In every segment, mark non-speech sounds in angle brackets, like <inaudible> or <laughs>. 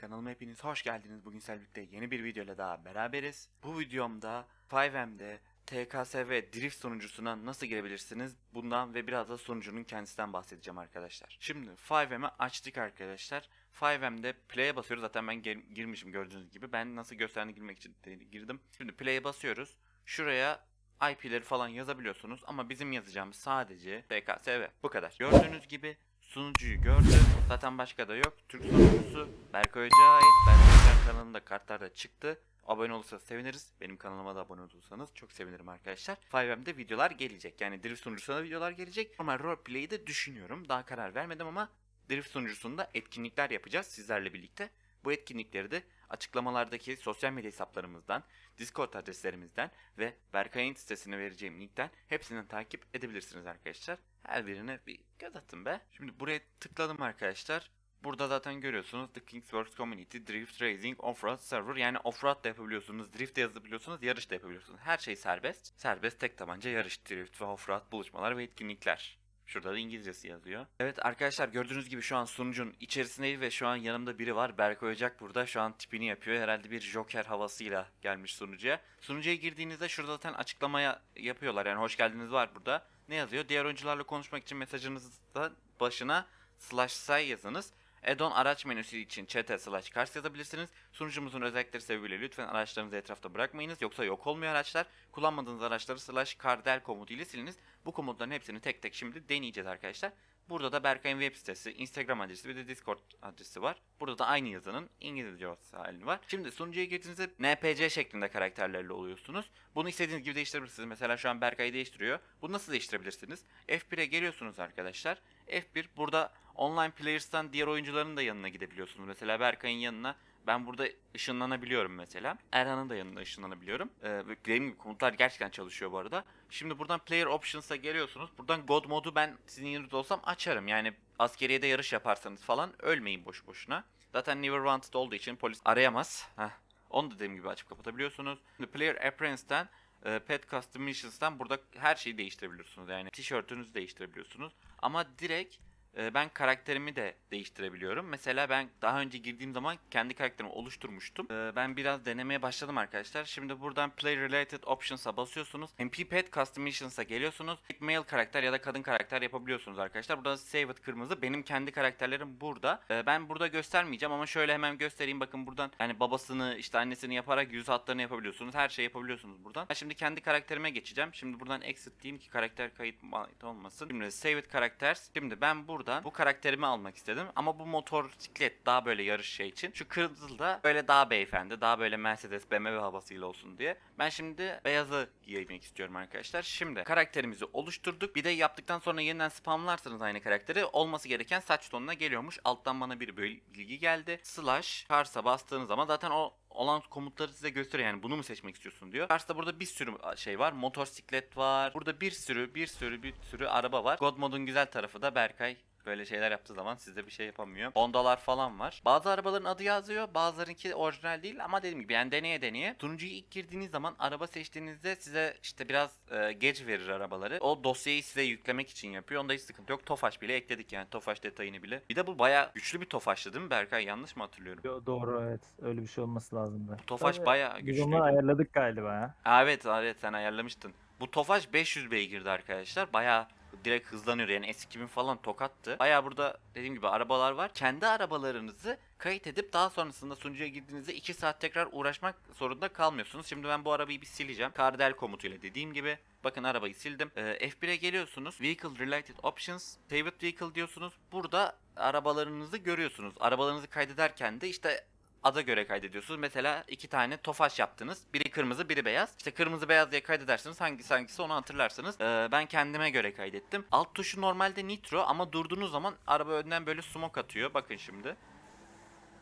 kanalıma hepiniz hoş geldiniz. Bugün sizlerle birlikte yeni bir videoyla daha beraberiz. Bu videomda 5M'de TKSV Drift sunucusuna nasıl girebilirsiniz? Bundan ve biraz da sunucunun kendisinden bahsedeceğim arkadaşlar. Şimdi 5M'i açtık arkadaşlar. 5M'de play'e basıyoruz. Zaten ben girmişim gördüğünüz gibi. Ben nasıl gösterdiğini girmek için girdim. Şimdi play'e basıyoruz. Şuraya IP'leri falan yazabiliyorsunuz ama bizim yazacağımız sadece TKSV. Bu kadar. Gördüğünüz gibi sunucuyu gördüm. Zaten başka da yok. Türk sunucusu Berkay Hoca'ya ait. Berkay Hoca'nın kanalında kartlarda çıktı. Abone olursanız seviniriz. Benim kanalıma da abone olursanız çok sevinirim arkadaşlar. 5M'de videolar gelecek. Yani Drift sunucusuna videolar gelecek. Normal roleplay'i de düşünüyorum. Daha karar vermedim ama Drift sunucusunda etkinlikler yapacağız sizlerle birlikte. Bu etkinlikleri de açıklamalardaki sosyal medya hesaplarımızdan, Discord adreslerimizden ve Berkay'ın sitesine vereceğim linkten hepsinden takip edebilirsiniz arkadaşlar. Her birine bir göz atın be. Şimdi buraya tıkladım arkadaşlar. Burada zaten görüyorsunuz The Kingsworks Community Drift Racing Offroad Server yani offroad da yapabiliyorsunuz, drift de yazabiliyorsunuz, yarış da yapabiliyorsunuz. Her şey serbest. Serbest tek tabanca yarış, drift ve offroad buluşmalar ve etkinlikler. Şurada da İngilizcesi yazıyor. Evet arkadaşlar gördüğünüz gibi şu an sunucunun içerisindeyiz ve şu an yanımda biri var. Berkay Ocak burada şu an tipini yapıyor. Herhalde bir Joker havasıyla gelmiş sunucuya. Sunucuya girdiğinizde şurada zaten açıklamaya yapıyorlar. Yani hoş geldiniz var burada. Ne yazıyor? Diğer oyuncularla konuşmak için mesajınızda başına slash say yazınız. Add-on araç menüsü için chat'e slash cars yazabilirsiniz. Sunucumuzun özellikleri sebebiyle lütfen araçlarınızı etrafta bırakmayınız. Yoksa yok olmuyor araçlar. Kullanmadığınız araçları slash cardel komutu ile siliniz. Bu komutların hepsini tek tek şimdi deneyeceğiz arkadaşlar. Burada da Berkay'ın web sitesi, Instagram adresi ve de Discord adresi var. Burada da aynı yazının İngilizce halini var. Şimdi sunucuya girdiğinizde NPC şeklinde karakterlerle oluyorsunuz. Bunu istediğiniz gibi değiştirebilirsiniz. Mesela şu an Berkay'ı değiştiriyor. Bunu nasıl değiştirebilirsiniz? F1'e geliyorsunuz arkadaşlar. F1 burada online players'tan diğer oyuncuların da yanına gidebiliyorsunuz. Mesela Berkay'ın yanına ben burada ışınlanabiliyorum mesela. Erhan'ın da yanına ışınlanabiliyorum. Ee, dediğim gibi komutlar gerçekten çalışıyor bu arada. Şimdi buradan Player Options'a geliyorsunuz. Buradan God modu ben sizin yerinizde olsam açarım. Yani askeriyede yarış yaparsanız falan ölmeyin boş boşuna. Zaten Never Wanted olduğu için polis arayamaz. Heh. Onu da dediğim gibi açıp kapatabiliyorsunuz. Şimdi Player Appearance'ten e, Pet Customations'tan burada her şeyi değiştirebiliyorsunuz. Yani tişörtünüzü değiştirebiliyorsunuz. Ama direkt e, ben karakterimi de değiştirebiliyorum. Mesela ben daha önce girdiğim zaman kendi karakterimi oluşturmuştum. E, ben biraz denemeye başladım arkadaşlar. Şimdi buradan Play Related Options'a basıyorsunuz. MP Pet Customations'a geliyorsunuz. Male karakter ya da kadın karakter yapabiliyorsunuz arkadaşlar. Burada Save It kırmızı. Benim kendi karakterlerim burada. E, ben burada göstermeyeceğim ama şöyle hemen göstereyim. Bakın buradan yani babasını işte annesini yaparak yüz hatlarını yapabiliyorsunuz. Her şeyi yapabiliyorsunuz buradan. Ben şimdi kendi karakterime geçeceğim. Şimdi buradan exit diyeyim ki karakter kayıt olmasın. Şimdi Save It Characters. Şimdi ben buradan bu karakterimi almak istedim. Ama bu motosiklet daha böyle yarış şey için. Şu kırmızı da böyle daha beyefendi. Daha böyle Mercedes BMW havasıyla olsun diye. Ben şimdi beyazı giymek istiyorum arkadaşlar. Şimdi karakterimizi oluşturduk. Bir de yaptıktan sonra yeniden spamlarsanız aynı karakteri olması gereken saç tonuna geliyormuş. Alttan bana bir böyle bilgi geldi. Slash Cars'a bastığınız zaman zaten o olan komutları size gösteriyor yani bunu mu seçmek istiyorsun diyor. Cars'ta burada bir sürü şey var. Motosiklet var. Burada bir sürü bir sürü bir sürü araba var. God modun güzel tarafı da Berkay böyle şeyler yaptığı zaman sizde bir şey yapamıyor. Honda'lar falan var. Bazı arabaların adı yazıyor. Bazılarınki orijinal değil ama dediğim gibi yani deneye deneye. Sunucuya ilk girdiğiniz zaman araba seçtiğinizde size işte biraz e, geç verir arabaları. O dosyayı size yüklemek için yapıyor. Onda hiç sıkıntı yok. Tofaş bile ekledik yani. Tofaş detayını bile. Bir de bu bayağı güçlü bir Tofaş'tı değil mi Berkay? Yanlış mı hatırlıyorum? Yo, doğru evet. Öyle bir şey olması lazımdı. Tofaş Tabii, bayağı Biz güçlü. onu ayarladık galiba ya. Aa, Evet evet sen ayarlamıştın. Bu Tofaş 500 beygirdi arkadaşlar. Bayağı direkt hızlanıyor yani S2000 falan tokattı. Bayağı burada dediğim gibi arabalar var. Kendi arabalarınızı kayıt edip daha sonrasında sunucuya girdiğinizde 2 saat tekrar uğraşmak zorunda kalmıyorsunuz. Şimdi ben bu arabayı bir sileceğim. Cardel komutuyla dediğim gibi. Bakın arabayı sildim. Ee, F1'e geliyorsunuz. Vehicle Related Options. Favorite Vehicle diyorsunuz. Burada arabalarınızı görüyorsunuz. Arabalarınızı kaydederken de işte ada göre kaydediyorsunuz. Mesela iki tane tofaş yaptınız. Biri kırmızı, biri beyaz. İşte kırmızı beyaz diye kaydedersiniz. Hangisi hangisi onu hatırlarsınız. Ee, ben kendime göre kaydettim. Alt tuşu normalde nitro ama durduğunuz zaman araba önden böyle smoke atıyor. Bakın şimdi.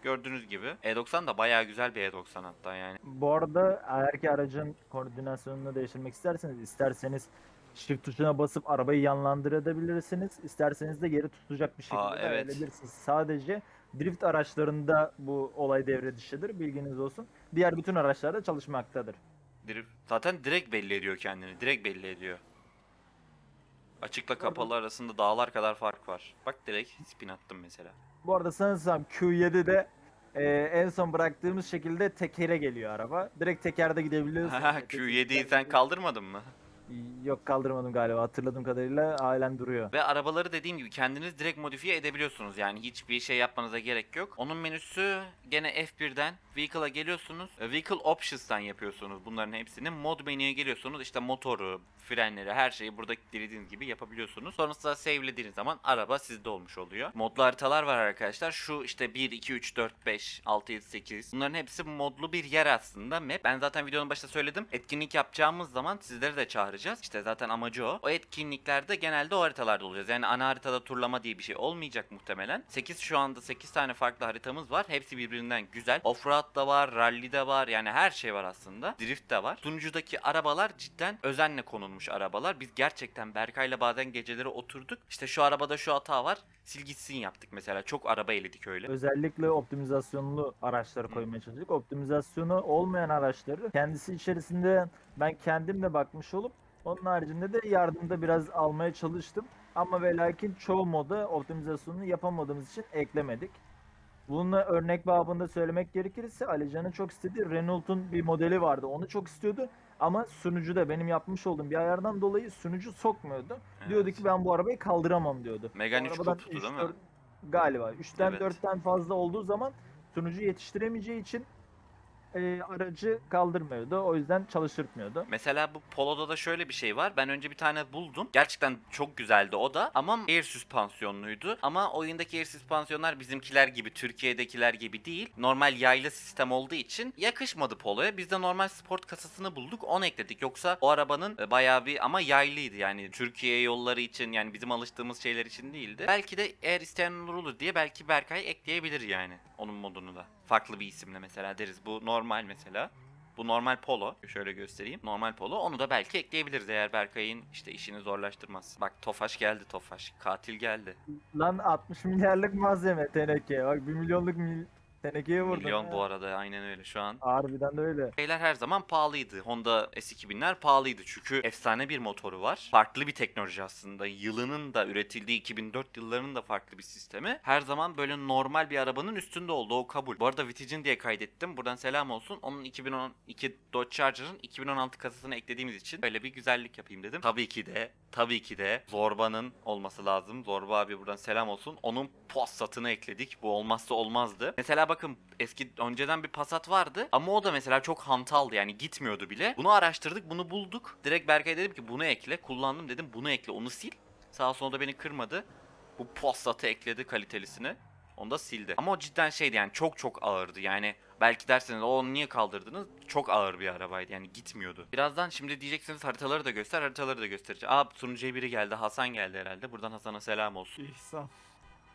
Gördüğünüz gibi. E90 da bayağı güzel bir E90 hatta yani. Bu arada eğer ki aracın koordinasyonunu değiştirmek isterseniz isterseniz shift tuşuna basıp arabayı yanlandırabilirsiniz. İsterseniz de geri tutacak bir şekilde Aa, evet. ayarlayabilirsiniz. Sadece drift araçlarında bu olay devre dışıdır. Bilginiz olsun. Diğer bütün araçlarda çalışmaktadır. Drift- Zaten direkt belli ediyor kendini. Direkt belli ediyor. Açıkla kapalı arasında dağlar kadar fark var. Bak direkt spin attım mesela. Bu arada sanırsam Q7'de Ee, en son bıraktığımız şekilde tekere geliyor araba. Direkt tekerde gidebiliyorsun. <laughs> Q7'yi sen kaldırmadın mı? Yok kaldırmadım galiba. Hatırladığım kadarıyla halen duruyor. Ve arabaları dediğim gibi kendiniz direkt modifiye edebiliyorsunuz. Yani hiçbir şey yapmanıza gerek yok. Onun menüsü gene F1'den Vehicle'a geliyorsunuz. E, Vehicle Options'tan yapıyorsunuz bunların hepsini. Mod menüye geliyorsunuz. İşte motoru, frenleri, her şeyi burada dilediğiniz gibi yapabiliyorsunuz. Sonrasında save'lediğiniz zaman araba sizde olmuş oluyor. Modlu haritalar var arkadaşlar. Şu işte 1, 2, 3, 4, 5, 6, 7, 8. Bunların hepsi modlu bir yer aslında map. Ben zaten videonun başında söyledim. Etkinlik yapacağımız zaman sizleri de çağıracağız. İşte zaten amacı o. O etkinliklerde genelde o haritalarda olacağız. Yani ana haritada turlama diye bir şey olmayacak muhtemelen. 8 şu anda 8 tane farklı haritamız var. Hepsi birbirinden güzel. Offroad da var, rally de var. Yani her şey var aslında. Drift de var. Sunucudaki arabalar cidden özenle konulmuş arabalar. Biz gerçekten Berkay'la bazen geceleri oturduk. İşte şu arabada şu hata var. Sil gitsin yaptık mesela. Çok araba eledik öyle. Özellikle optimizasyonlu araçları koymaya çalıştık. Optimizasyonu olmayan araçları kendisi içerisinde ben kendim de bakmış olup onun haricinde de yardımda biraz almaya çalıştım. Ama ve lakin çoğu moda optimizasyonunu yapamadığımız için eklemedik. Bununla örnek babında söylemek gerekirse Alican'ın çok istediği Renault'un bir modeli vardı. Onu çok istiyordu. Ama sunucuda benim yapmış olduğum bir ayardan dolayı sunucu sokmuyordu. Diyordu ki ben bu arabayı kaldıramam diyordu. Megane Bu 3 arabadan Coupe'tu üç, değil mi? Galiba. 3'ten Evet. 4'ten fazla olduğu zaman sunucu yetiştiremeyeceği için e, aracı kaldırmıyordu. O yüzden çalıştırmıyordu. Mesela bu Polo'da da şöyle bir şey var. Ben önce bir tane buldum. Gerçekten çok güzeldi o da. Ama air süspansiyonluydu. Ama oyundaki air süspansiyonlar bizimkiler gibi, Türkiye'dekiler gibi değil. Normal yaylı sistem olduğu için yakışmadı Polo'ya. Biz de normal sport kasasını bulduk. Onu ekledik. Yoksa o arabanın e, bayağı bir ama yaylıydı. Yani Türkiye yolları için yani bizim alıştığımız şeyler için değildi. Belki de eğer isteyen olur olur diye belki Berkay ekleyebilir yani. Onun modunu da. Farklı bir isimle mesela deriz. Bu normal mesela. Bu normal polo. Şöyle göstereyim. Normal polo. Onu da belki ekleyebiliriz eğer Berkay'ın işte işini zorlaştırmaz. Bak Tofaş geldi Tofaş. Katil geldi. Lan 60 milyarlık malzeme teneke. Bak 1 milyonluk mil tenekeye vurdun. Milyon ha. bu arada aynen öyle şu an. Harbiden de öyle. Şeyler her zaman pahalıydı. Honda S2000'ler pahalıydı çünkü efsane bir motoru var. Farklı bir teknoloji aslında. Yılının da üretildiği 2004 yıllarının da farklı bir sistemi. Her zaman böyle normal bir arabanın üstünde oldu o kabul. Bu arada Vitigin diye kaydettim. Buradan selam olsun. Onun 2012 Dodge Charger'ın 2016 kasasını eklediğimiz için böyle bir güzellik yapayım dedim. Tabii ki de tabii ki de Zorba'nın olması lazım. Zorba abi buradan selam olsun. Onun Passat'ını ekledik. Bu olmazsa olmazdı. Mesela bakın eski önceden bir Passat vardı ama o da mesela çok hantaldı yani gitmiyordu bile. Bunu araştırdık, bunu bulduk. Direkt Berkay dedim ki bunu ekle. Kullandım dedim bunu ekle, onu sil. Sağ olsun o da beni kırmadı. Bu Passat'ı ekledi kalitelisini. Onu da sildi. Ama o cidden şeydi yani çok çok ağırdı. Yani belki derseniz o niye kaldırdınız? Çok ağır bir arabaydı yani gitmiyordu. Birazdan şimdi diyeceksiniz haritaları da göster, haritaları da göstereceğim. Aa sunucuya biri geldi, Hasan geldi herhalde. Buradan Hasan'a selam olsun. İhsan.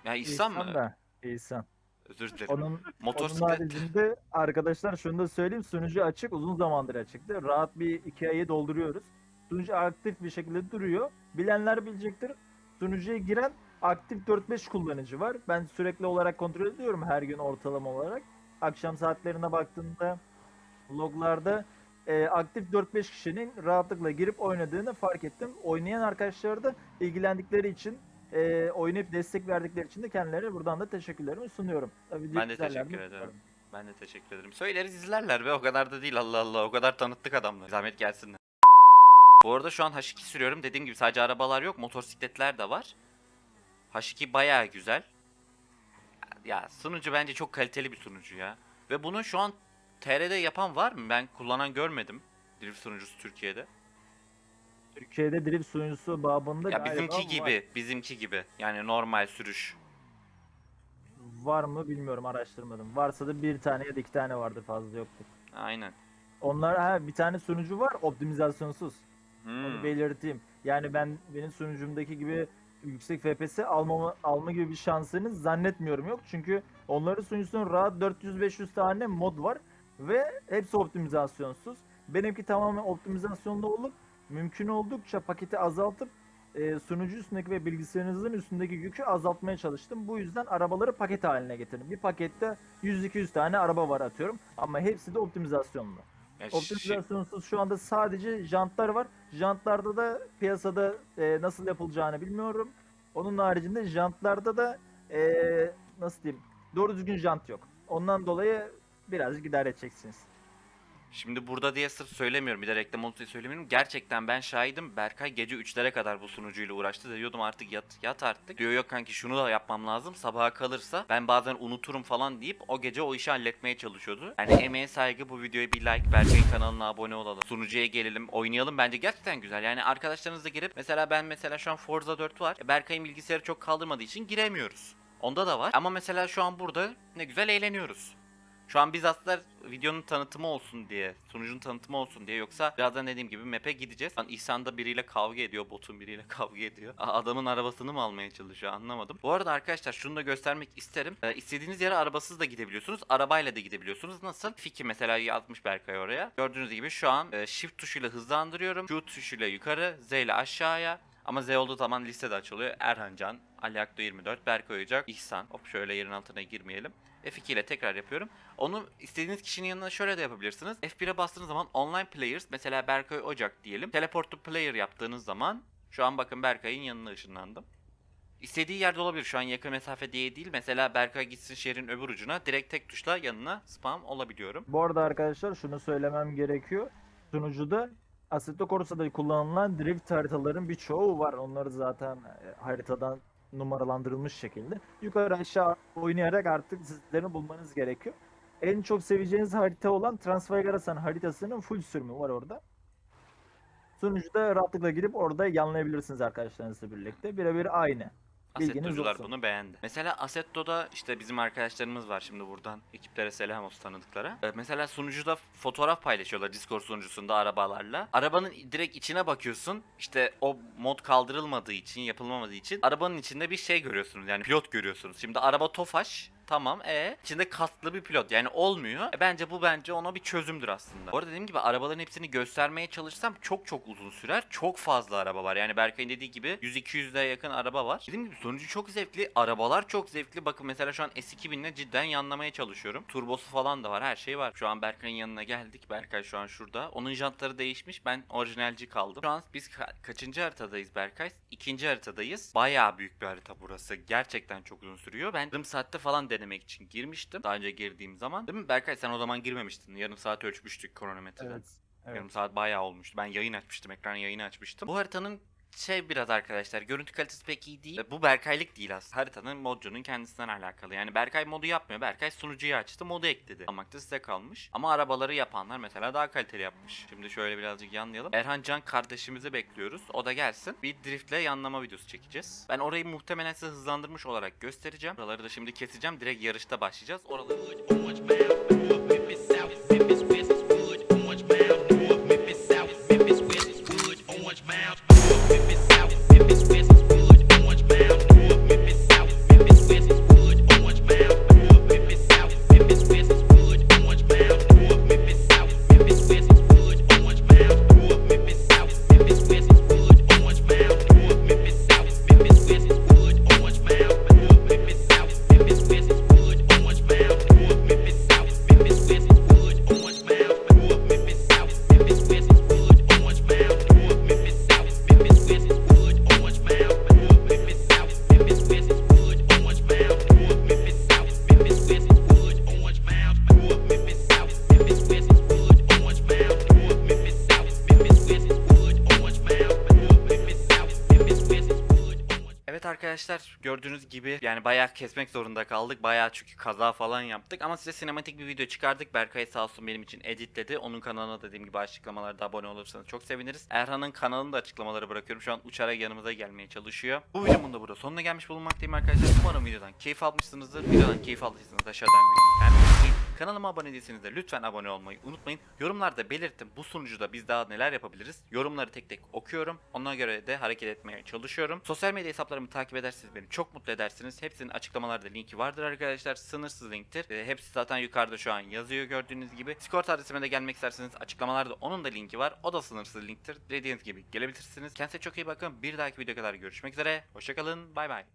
Ya İhsan mı? da. İhsan. Özür dilerim. Onun, onun Motosiklet haricinde arkadaşlar şunu da söyleyeyim. Sunucu açık. Uzun zamandır açıktı. Rahat bir iki ayı dolduruyoruz. Sunucu aktif bir şekilde duruyor. Bilenler bilecektir. Sunucuya giren aktif 4-5 kullanıcı var. Ben sürekli olarak kontrol ediyorum her gün ortalama olarak. Akşam saatlerine baktığımda loglarda e, aktif 4-5 kişinin rahatlıkla girip oynadığını fark ettim. Oynayan arkadaşlar da ilgilendikleri için e, oynayıp destek verdikleri için de kendilerine buradan da teşekkürlerimi sunuyorum. Tabii Ben de teşekkür ederim. Ben de teşekkür ederim. Söyleriz izlerler be o kadar da değil Allah Allah. O kadar tanıttık adamları. Zahmet gelsinler. Bu arada şu an H2 sürüyorum. Dediğim gibi sadece arabalar yok. Motosikletler de var. H2 bayağı güzel. Ya sunucu bence çok kaliteli bir sunucu ya. Ve bunu şu an TR'de yapan var mı? Ben kullanan görmedim. Drift sunucusu Türkiye'de. Türkiye'de drift sunucusu babında Ya galiba bizimki var. gibi, bizimki gibi. Yani normal sürüş. Var mı bilmiyorum araştırmadım. Varsa da bir tane ya da iki tane vardır fazla yoktur. Aynen. Onlar ha bir tane sunucu var optimizasyonsuz. Hmm. Onu belirteyim. Yani ben benim sunucumdaki gibi yüksek FPS almama, alma gibi bir şansınız zannetmiyorum yok. Çünkü onların sunucusunun rahat 400-500 tane mod var ve hepsi optimizasyonsuz. Benimki tamamen optimizasyonda olup mümkün oldukça paketi azaltıp e, sunucu üstündeki ve bilgisayarınızın üstündeki yükü azaltmaya çalıştım. Bu yüzden arabaları paket haline getirdim. Bir pakette 100-200 tane araba var atıyorum ama hepsi de optimizasyonlu. Ya Optimizasyonsuz şu anda sadece jantlar var. Jantlarda da piyasada e, nasıl yapılacağını bilmiyorum. Onun haricinde jantlarda da e, nasıl diyeyim doğru düzgün jant yok. Ondan dolayı birazcık idare edeceksiniz. Şimdi burada diye sırf söylemiyorum bir de reklam olsun diye söylemiyorum. Gerçekten ben şahidim. Berkay gece 3'lere kadar bu sunucuyla uğraştı. Diyordum artık yat, yat artık. Diyor yok kanki şunu da yapmam lazım. Sabaha kalırsa ben bazen unuturum falan deyip o gece o işi halletmeye çalışıyordu. Yani emeğe saygı bu videoya bir like, Berkay'ın kanalına abone olalım. Sunucuya gelelim, oynayalım. Bence gerçekten güzel. Yani arkadaşlarınızla girip mesela ben mesela şu an Forza 4 var. E, Berkay'ın bilgisayarı çok kaldırmadığı için giremiyoruz. Onda da var. Ama mesela şu an burada ne güzel eğleniyoruz. Şu an biz aslında videonun tanıtımı olsun diye, sunucunun tanıtımı olsun diye yoksa birazdan dediğim gibi map'e gideceğiz. Lan İhsan da biriyle kavga ediyor, botun biriyle <laughs> kavga ediyor. Adamın arabasını mı almaya çalışıyor anlamadım. Bu arada arkadaşlar şunu da göstermek isterim. Ee, istediğiniz yere arabasız da gidebiliyorsunuz, arabayla da gidebiliyorsunuz. Nasıl? Fiki mesela yazmış Berkay oraya. Gördüğünüz gibi şu an e, shift tuşuyla hızlandırıyorum. Q tuşuyla yukarı, Z ile aşağıya. Ama Z olduğu zaman listede açılıyor. Erhan Can, Ali Akdo 24, Berkay Oyacak, İhsan. Hop şöyle yerin altına girmeyelim. F2 ile tekrar yapıyorum. Onu istediğiniz kişinin yanına şöyle de yapabilirsiniz. F1'e bastığınız zaman online players mesela Berkay Ocak diyelim. Teleport to player yaptığınız zaman şu an bakın Berkay'ın yanına ışınlandım. İstediği yerde olabilir. Şu an yakın mesafe diye değil. Mesela Berkay gitsin şehrin öbür ucuna direkt tek tuşla yanına spam olabiliyorum. Bu arada arkadaşlar şunu söylemem gerekiyor. Sunucuda Assetto Corsa'da kullanılan drift haritaların birçoğu var. Onları zaten e, haritadan numaralandırılmış şekilde. Yukarı aşağı oynayarak artık sizlerin bulmanız gerekiyor. En çok seveceğiniz harita olan Transfigarasan haritasının full sürümü var orada. Sunucuda rahatlıkla girip orada yanlayabilirsiniz arkadaşlarınızla birlikte. Birebir aynı. Bilginiz Assetto'cular olsun. bunu beğendi. Mesela Assetto'da işte bizim arkadaşlarımız var şimdi buradan. Ekiplere selam olsun tanıdıklara. Ee, mesela sunucuda fotoğraf paylaşıyorlar Discord sunucusunda arabalarla. Arabanın direkt içine bakıyorsun. İşte o mod kaldırılmadığı için, yapılmadığı için arabanın içinde bir şey görüyorsunuz. Yani pilot görüyorsunuz. Şimdi araba Tofaş Tamam e içinde kaslı bir pilot yani olmuyor. E, bence bu bence ona bir çözümdür aslında. Bu arada dediğim gibi arabaların hepsini göstermeye çalışsam çok çok uzun sürer. Çok fazla araba var. Yani Berkay'ın dediği gibi 100-200'e yakın araba var. Dediğim gibi sonucu çok zevkli. Arabalar çok zevkli. Bakın mesela şu an S2000 ile cidden yanlamaya çalışıyorum. Turbosu falan da var. Her şey var. Şu an Berkay'ın yanına geldik. Berkay şu an şurada. Onun jantları değişmiş. Ben orijinalci kaldım. Şu an biz ka- kaçıncı haritadayız Berkay? İkinci haritadayız. Bayağı büyük bir harita burası. Gerçekten çok uzun sürüyor. Ben yarım saatte falan denemek için girmiştim. Daha önce girdiğim zaman. Değil mi Berkay sen o zaman girmemiştin. Yarım saat ölçmüştük kronometreden. Evet. Evet. Yarım saat bayağı olmuştu. Ben yayın açmıştım. Ekran yayını açmıştım. Bu haritanın şey biraz arkadaşlar görüntü kalitesi pek iyi değil. Bu Berkaylık değil aslında. Haritanın modcunun kendisinden alakalı. Yani Berkay modu yapmıyor. Berkay sunucuyu açtı modu ekledi. Almakta size kalmış. Ama arabaları yapanlar mesela daha kaliteli yapmış. Şimdi şöyle birazcık yanlayalım. Erhan Can kardeşimizi bekliyoruz. O da gelsin. Bir driftle yanlama videosu çekeceğiz. Ben orayı muhtemelen size hızlandırmış olarak göstereceğim. Oraları da şimdi keseceğim. Direkt yarışta başlayacağız. Oraları kesmek zorunda kaldık. Bayağı çünkü kaza falan yaptık. Ama size sinematik bir video çıkardık. Berkay sağ olsun benim için editledi. Onun kanalına dediğim gibi açıklamalarda abone olursanız çok seviniriz. Erhan'ın kanalını da açıklamalara bırakıyorum. Şu an uçarak yanımıza gelmeye çalışıyor. Bu videomun da burada sonuna gelmiş bulunmaktayım arkadaşlar. Umarım videodan keyif almışsınızdır. Videodan keyif aldıysanız aşağıdan videoyu beğenmeyi Kanalıma abone değilseniz de lütfen abone olmayı unutmayın. Yorumlarda belirtin bu sunucuda biz daha neler yapabiliriz. Yorumları tek tek okuyorum. Ona göre de hareket etmeye çalışıyorum. Sosyal medya hesaplarımı takip ederseniz beni çok mutlu edersiniz. Hepsinin açıklamalarda linki vardır arkadaşlar. Sınırsız linktir. Ee, hepsi zaten yukarıda şu an yazıyor gördüğünüz gibi. Discord adresime de gelmek isterseniz açıklamalarda onun da linki var. O da sınırsız linktir. Dediğiniz gibi gelebilirsiniz. Kendinize çok iyi bakın. Bir dahaki videoya kadar görüşmek üzere. Hoşçakalın. Bay bay.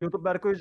YouTube Berkay Hoca.